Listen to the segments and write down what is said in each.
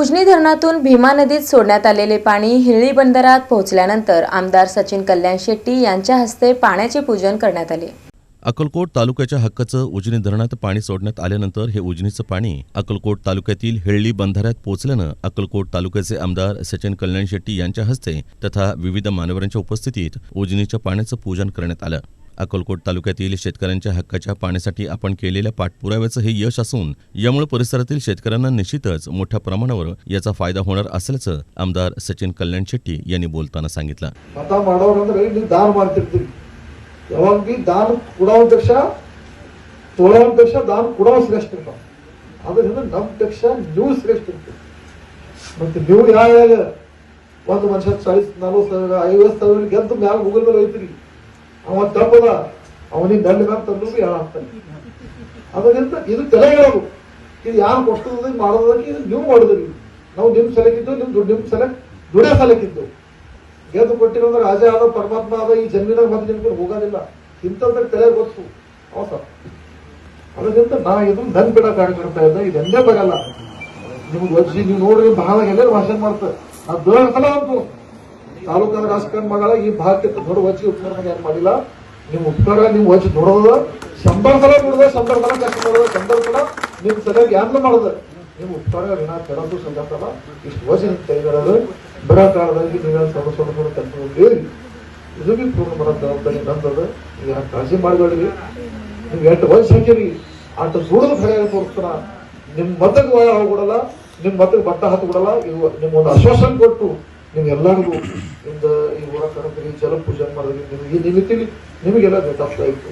उजनी धरणातून भीमा नदीत सोडण्यात आलेले पाणी हिरळी बंदरात पोहोचल्यानंतर आमदार सचिन कल्याण शेट्टी यांच्या हस्ते पाण्याचे पूजन करण्यात आले. अक्कलकोट तालुक्याच्या हक्काचं उजनी धरणात पाणी सोडण्यात आल्यानंतर हे उजनीचं पाणी अक्कलकोट तालुक्यातील हेळली बंधाऱ्यात पोहोचल्यानं अक्कलकोट तालुक्याचे आमदार सचिन कल्याण शेट्टी यांच्या हस्ते तथा विविध मान्यवरांच्या उपस्थितीत उजनीच्या पाण्याचं पूजन करण्यात आलं. अक्कलकोट तालुक्यातील शेतकऱ्यांच्या हक्काच्या पाण्यासाठी आपण केलेल्या पाठपुराव्याचं हे यश असून यामुळे परिसरातील शेतकऱ्यांना निश्चितच मोठ्या प्रमाणावर याचा फायदा होणार असल्याचं आमदार सचिन कल्याण शेट्टी यांनी बोलताना सांगितलं ಮತ ಮಾಡೋರಂದ್ರೆ ನೀವು ದಾನ ಮಾಡ್ತಿರ್ತೀರಿ ಯಾವಾಗ ಬಿ ದಾನ ಕೊಡೋನ್ ಪಕ್ಷ ತೊಗೊಳೋನ್ ಪಕ್ಷ ದಾನ ಕೊಡೋ ಶ್ರೇಷ್ಠ ಇರ್ತಾವ ಅದರಿಂದ ನಮ್ಮ ಪಕ್ಷ ನೀವು ಶ್ರೇಷ್ಠ ಇರ್ತೀರಿ ಮತ್ತೆ ನೀವು ಯಾವ ಒಂದು ಮನುಷ್ಯ ಚಾಳಿಸ್ ನಲ್ವತ್ತು ಸಾವಿರ ಐವತ್ತು ಸಾವಿರ ಗೆದ್ದು ಮ್ಯಾಲ ಮುಗಿದ ಮೇಲೆ ಹೋಯ್ತಿರಿ ಅವ ತಪ್ಪದ ಅವನಿಗೆ ದಂಡ ಮ್ಯಾಲ ತಂದ್ರು ಬಿ ಹೇಳಾಗ್ತಾನೆ ಅದರಿಂದ ಇದು ತಲೆ ಹೇಳೋದು. ಇದು ಯಾರು ಕೊಡ್ತದ ಮಾಡೋದಕ್ಕೆ ಇದು ನೀವು ಮಾಡಿದ್ರಿ. ನಾವು ನಿಮ್ ಸಲಕ್ಕಿದ್ದು ನಿಮ್ ದುಡ್ಡು ನಿಮ್ ಸಲಕ್ ದುಡಿಯೋ ಸಲಕಿದ್ದು ಗೆದ್ದು ಕೊಟ್ಟಿರೋದ್ರೆ ರಾಜ ಆದ ಪರಮಾತ್ಮ ಆದ ಈ ಜನ್ಮಿನಾಗ ಬಂದು ನಿಮ್ಗೆ ಹೋಗೋದಿಲ್ಲ. ಇಂಥದ್ರ ತಲೆ ಗೊತ್ತು. ಹೌದ ಅದರಿಂದ ನಾ ಇದು ನನ್ ಬಿಡ ಕಾರ್ಯಕರ್ತ ಇದ್ದ ಇದೆಂದೇ ಬರಲ್ಲ. ನಿಮ್ಗೆ ಒಜ್ಜಿ ನೀವು ನೋಡ್ರಿ ಬಹಳ ಎಲ್ಲರೂ ಭಾಷಣ ಮಾಡ್ತಾರೆ. ಅದು ದೊಡ್ಡ ಸಲ ಅಂತು ತಾಲೂಕಾದ ರಾಜಕಾರಣ ಮಾಡಲ್ಲ ಈ ಭಾಗಕ್ಕೆ ದೊಡ್ಡ ವಜ್ಜಿ ಉಪಕರಣ ಯಾರು ಮಾಡಿಲ್ಲ. ನಿಮ್ ಉಪಕಾರ, ನೀವು ವಜ್ಜಿ ನೋಡೋದು, ಸಂಬಳದಲ್ಲ ಸಲ ನೋಡಿದ ಶಂಬರ್ ಸಲ ಕಷ್ಟ ಮಾಡೋದು ಕೂಡ ನಿಮ್ ಸಲಕ್ಕೆ ಯಾರು ಮಾಡೋದ. ನಿಮ್ ಉಪಕಾರ ವಿನಾ ಕೆಡದು ಸಂಗತಲ್ಲ ಇಷ್ಟು ವಜ್ಜಿ ನಿಮ್ ಕೈಗಾರದು ಬರ ಕಾಲದಲ್ಲಿ ನೀವೇನು ಸ್ವಲ್ಪ ಸ್ವಲ್ಪ ಇದು ಬಿ ಪೂರ್ಣ ಮಾಡೋ ಜವಾಬ್ದಾರಿ ನಂದದ ಈಗ ಕಾಳಜಿ ಮಾಡಬೇಡ್ರಿ ನೀವು ಎಂಟು ವಯಸ್ಸು ಹಾಕಿರಿ ಆಟ ದೂರದ ಫಲ ತೋರಿಸ್ತಾನ ನಿಮ್ಮ ಮತಕ್ಕೆ ಹೋಗ್ಬಿಡಲ್ಲ ನಿಮ್ಮ ಮತಕ್ಕೆ ಬಟ್ಟ ಹತ್ತು ಬಿಡಲ್ಲ ಇವು ನಿಮ್ಗೊಂದು ಆಶ್ವಾಸನೆ ಕೊಟ್ಟು ನಿಮ್ಗೆಲ್ಲರಿಗೂ ಇಂದ ಈ ಊರ ಕರೆದ್ರಿ ಜಲ ಪೂಜೆ ಮಾಡಿದ್ರಿ ನಿಮಗೆ ಈ ನಿಮಿತ್ತಿಲಿ ನಿಮಗೆಲ್ಲ ಗೊತ್ತಾಗ್ತಾ ಇತ್ತು.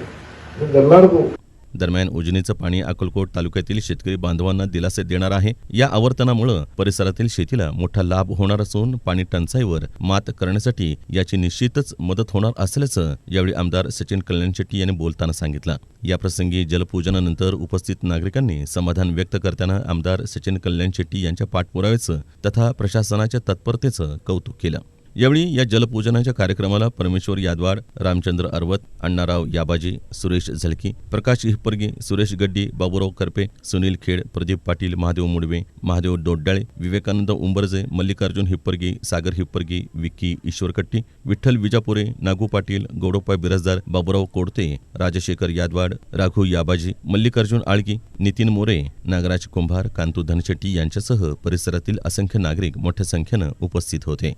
ನಿಮ್ಗೆಲ್ಲರಿಗೂ दरम्यान उजनीचं पाणी अकोलकोट तालुक्यातील शेतकरी बांधवांना दिलासे देणार आहे. या आवर्तनामुळं परिसरातील शेतीला मोठा लाभ होणार असून पाणी टंचाईवर मात करण्यासाठी याची निश्चितच मदत होणार असल्याचं यावेळी आमदार सचिन कल्याण शेट्टी यांनी बोलताना सांगितलं. याप्रसंगी जलपूजनानंतर उपस्थित नागरिकांनी समाधान व्यक्त करताना आमदार सचिन कल्याण शेट्टी यांच्या पाठपुराव्याचं तथा प्रशासनाच्या तत्परतेचं कौतुक केलं. यावेळी या जलपूजनाच्या कार्यक्रमाला परमेश्वर यादवाड रामचंद्र अर्वत अण्णाराव याबाजी सुरेश झलकी प्रकाश हिप्परगी सुरेश गड्डी बाबूराव करपे सुनील खेड प्रदीप पाटील महादेव मुडवे महादेव दोड्डाळे विवेकानंद उंबरजे मल्लिकार्जुन हिप्परगी सागर हिप्परगी विक्की ईश्वरकट्टी विठ्ठल विजापुरे नागू पाटील गौडप्पा बिराजदार बाबूराव कोडते राजशेखर यादवाड राघू याबाजी मल्लिकार्जुन आळगी नितीन मोरे नागराज कुंभार कांतू धनशेट्टी यांच्यासह परिसरातील असंख्य नागरिक मोठ्या संख्येनं उपस्थित होते.